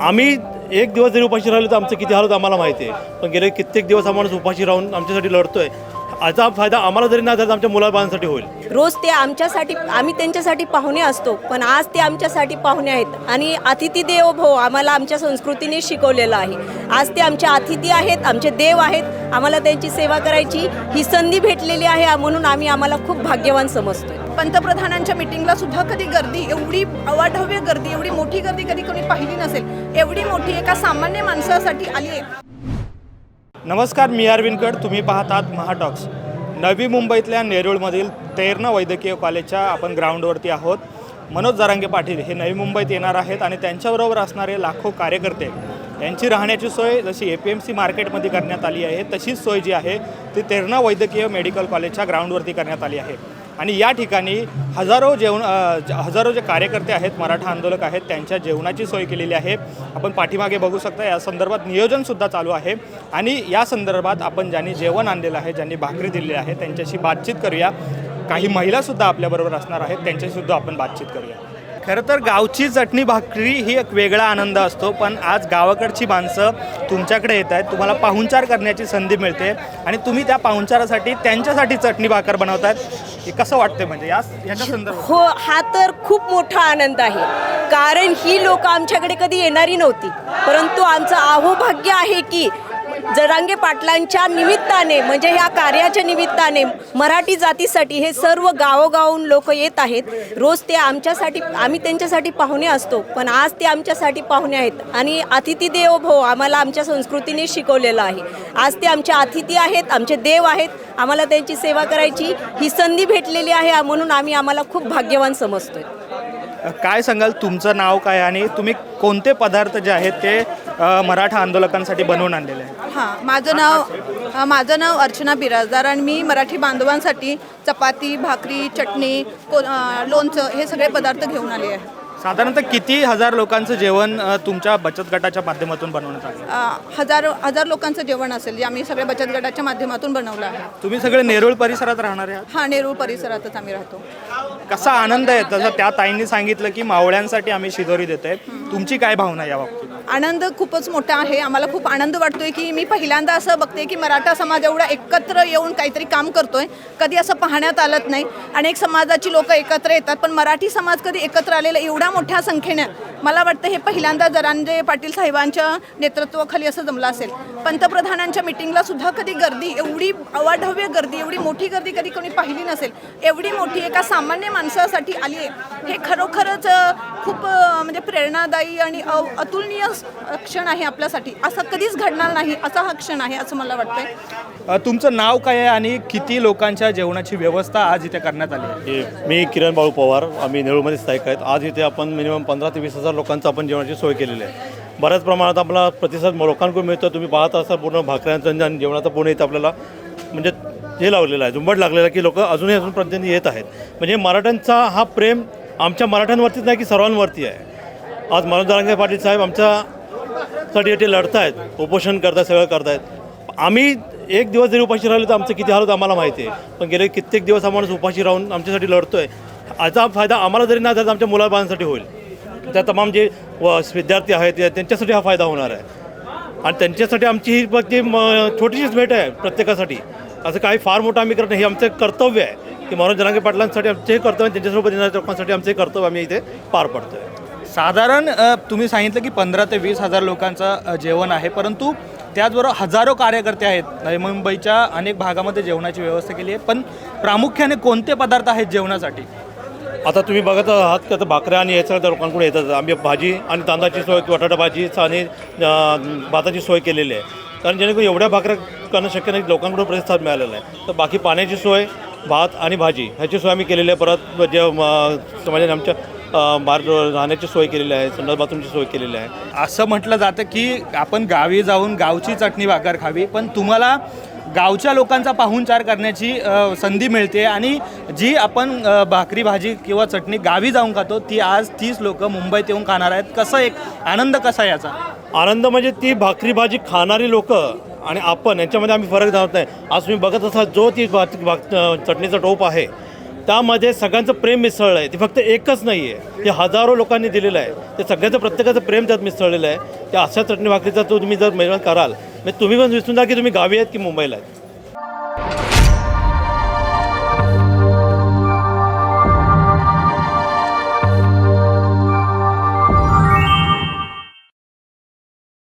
आम्ही एक दिवस जरी उपाशी राहिलो तर आमचं किती हाल होतं आम्हाला माहिती आहे. पण गेले कित्येक दिवस आम्हाला उपाशी राहून आमच्यासाठी लढतो आहे याचा फायदा आम्हाला जरी नाही झाला आमच्या मुलाबाळांसाठी होईल. रोज ते आमच्यासाठी आम्ही त्यांच्यासाठी पाहुणे असतो पण आज ते आमच्यासाठी पाहुणे आहेत. आणि अतिथी देवो भव आम्हाला आमच्या संस्कृतीने शिकवलेलं आहे. आज ते आमचे अतिथी आहेत आमचे देव आहेत आम्हाला त्यांची सेवा करायची ही संधी भेटलेली आहे म्हणून आम्ही आम्हाला खूप भाग्यवान समजतोय. पंतप्रधानांच्या मिटिंगला सुद्धा कधी गर्दी एवढी अवाढव्य गर्दी एवढी मोठी गर्दी कधी कोणी पाहिली नसेल एवढी मोठी एका सामान्य माणसासाठी आली आहे नमस्कार मी अरविंदकड तुम्ही पाहतात महाटॉक्स. नवी मुंबईतल्या नेरूळमधील तेरणा वैद्यकीय कॉलेजच्या आपण ग्राउंडवरती आहोत. मनोज जरांगे पाटील हे नवी मुंबईत येणार आहेत आणि त्यांच्याबरोबर असणारे लाखो कार्यकर्ते. यांची राहण्याची सोय जशी ए पी एम सी मार्केटमध्ये करण्यात आली आहे तशीच सोय जी आहे ती तेरणा वैद्यकीय मेडिकल कॉलेजच्या ग्राउंडवरती करण्यात आली आहे. आणि या ठिकाणी हजारो जेवण ज- हजारो जे कार्यकर्ते आहेत मराठा आंदोलक आहेत त्यांच्या जेवणाची सोय केलेली आहे. आपण पाठीमागे बघू शकता या संदर्भात नियोजनसुद्धा चालू आहे. आणि या संदर्भात आपण ज्यांनी जेवण आणलेलं आहे ज्यांनी भाकरी दिलेली आहे त्यांच्याशी बातचीत करूया. काही महिलासुद्धा आपल्याबरोबर असणार आहेत त्यांच्याशीसुद्धा आपण बातचीत करूया. खरं तर गावची चटणी भाकरी ही एक वेगळा आनंद असतो पण आज गावाकडची माणसं तुमच्याकडे येत आहेत. तुम्हाला पाहुणचार करण्याची संधी मिळते आणि तुम्ही त्या पाहुणचारासाठी त्यांच्यासाठी चटणी भाकर बनवतात हे कसं वाटतं म्हणजे या याच्या संदर्भात? हो हा तर खूप मोठा आनंद आहे. कारण ही लोक आमच्याकडे कधी येणारी नव्हती. परंतु आमचं अहोभाग्य आहे की जरांगे पाटलांच्या निमित्ताने म्हणजे ह्या कार्याच्या निमित्ताने मराठी जातीसाठी हे सर्व गावोगावून लोक येत आहेत. रोज ते आमच्यासाठी आम्ही त्यांच्यासाठी पाहुणे असतो पण आज ते आमच्यासाठी पाहुणे आहेत. आणि अतिथी देवो भो आम्हाला आमच्या संस्कृतीने शिकवलेलं आहे. आज ते आमचे अतिथी आहेत आमचे देव आहेत आम्हाला त्यांची सेवा करायची ही संधी भेटलेली आहे म्हणून आम्ही आम्हाला खूप भाग्यवान समजतोय. काय सांगाल तुमचं नाव काय आणि तुम्ही कोणते पदार्थ जे आहेत ते मराठा आंदोलकांसाठी बनवून आणलेले आहेत? हां माझं नाव माझं नाव अर्चना बिराजदार आणि मी मराठी बांधवांसाठी चपाती भाकरी चटणी को लोणचं हे सगळे पदार्थ घेऊन आले आहे. साधारणतः किती हजार लोकांचं जेवण तुमच्या बचत गटाच्या माध्यमातून बनवण्यात आलं? हजार हजार लोकांचं जेवण असेल जे आम्ही सगळ्या बचत गटाच्या माध्यमातून बनवलं आहे. तुम्ही सगळे नेरूळ परिसरात राहणारे आहात? हा नेरूळ परिसरातच आम्ही राहतो. कसा आनंद आहे? जसं त्या ताईंनी सांगितलं की मावळ्यांसाठी आम्ही शिदोरी देतोय. तुमची काय भावना या बाबतीत? आनंद खूपच मोठा आहे. आम्हाला खूप आनंद वाटतोय की मी पहिल्यांदा असं बघते की मराठा समाज एवढा एकत्र येऊन काहीतरी काम करतोय. कधी असं पाहण्यात आलं नाही. अनेक समाजाची लोक एकत्र येतात पण मराठी समाज कधी एकत्र आलेला एवढ्या मोठ्या संख्येने मला वाटतं हे पहिल्यांदा जरांजे पाटील साहेबांच्या नेतृत्वाखाली असं जमलं असेल. पंतप्रधानांच्या मिटिंगला सुद्धा कधी गर्दी एवढी अवाढव्य गर्दी एवढी मोठी गर्दी कधी कोणी पाहिली नसेल एवढी मोठी एका सामान्य माणसासाठी आली आहे. हे खरोखरच खूप म्हणजे प्रेरणादायी आणि अतुलनीय क्षण आहे आपल्यासाठी. असं कधीच घडणार नाही असा हा क्षण आहे असं मला वाटतंय. तुमचं नाव काय आहे आणि किती लोकांच्या जेवणाची व्यवस्था आज इथे करण्यात आली आहे? हे मी किरण बाळू पवार आम्ही नेरूळमध्ये स्थायिक आहेत. आज इथे आपण मिनिमम पंधरा ते वीस हजार लोकांचं आपण जेवणाची सोय केलेली आहे. बऱ्याच प्रमाणात आपला प्रतिसाद लोकांकडून मिळतो. तुम्ही पाहत असा पूर्ण भाकऱ्यांचं आणि जेवणाचा पूर्ण इथं आपल्याला म्हणजे हे लावलेलं आहे. झुंबड लागलेलं आहे की लोक अजूनही अजून पर्यंत येत आहेत. म्हणजे मराठ्यांचा हा प्रेम आमच्या मराठ्यांवरतीच नाही की सर्वांवरती आहे. आज मनोज दारांगे पाटील साहेब आमच्यासाठी ते लढतायत उपोषण करतायत सगळं करतायत. आम्ही एक दिवस जरी उपाशी राहिलो तर आमचं किती हाल होतं आम्हाला माहिती आहे. पण गेले कित्येक दिवस आम्हाला उपाशी राहून आमच्यासाठी लढतो आहे याचा फायदा आम्हाला जरी नाही झाला आमच्या मुलाबाळांसाठी होईल. त्या तमाम जे व विद्यार्थी आहेत त्यांच्यासाठी हा फायदा होणार आहे. आणि त्यांच्यासाठी आमची ही फक्त म- छोटीशीच भेट आहे प्रत्येकासाठी. असं काही फार मोठं आम्ही करत नाही. हे आमचं कर्तव्य आहे की मनोज जनांगे पाटलांसाठी आमचे कर्तव्य त्यांच्यासोबत येणाऱ्या लोकांसाठी आमचे कर्तव्य आम्ही इथे पार पडतो आहे साधारण तुम्ही सांगितलं की पंधरा ते वीस हजार लोकांचं जेवण आहे. परंतु त्याचबरोबर हजारो कार्यकर्ते आहेत. नवी मुंबईच्या अनेक भागामध्ये जेवणाची व्यवस्था केली आहे. पण प्रामुख्याने कोणते पदार्थ आहेत जेवणासाठी? आता तुम्ही बघत आहात की तर भाकऱ्या आणि याच्या लोकांकडून येतात. आम्ही भाजी आणि तांदळाची सोय बटाटा भाजी आणि भाताची सोय केलेली आहे. कारण जेणेकरून एवढ्या भाकऱ्या करणं शक्य नाही लोकांकडून प्रतिसाद मिळालेला आहे. तर बाकी पाण्याची सोय भात आणि भाजी ह्याची सोय आम्ही केलेली आहे. परत जे समाजाने आमच्या अं, बाहेर राहण्याची सोय केलेली आहे संडास बाथरूमची सोय केलेली आहे. असं म्हटलं जातं की आपण गावी जाऊन गावची चटणी भाकर खावी पण तुम्हाला गावच्या लोकांचा पाहुणचार करण्याची संधी मिळते आणि जी आपण भाकरी भाजी किंवा चटणी गावी जाऊन खातो ती आज तीच लोक मुंबईत येऊन खाणार आहेत. कसं एक आनंद कसा याचा? आनंद म्हणजे ती भाकरी भाजी खाणारी लोक आणि आपण यांच्यामध्ये आम्ही फरक जाणत नाही. आज तुम्ही बघत असाल जो ती भात चटणीचा टोप आहे त्यामध्ये सगळ्यांचं प्रेम मिसळलं आहे ते फक्त एकच नाही आहे ते हजारो लोकांनी दिलेलं आहे. ते सगळ्याचं प्रत्येकाचं प्रेम त्यात मिसळलेलं आहे. त्या अशा चटणी भाकरीचा तो तुम्ही जर मेहनत कराल मग तुम्ही पण विसरून जा की तुम्ही गावी आहेत की मुंबईला आहेत?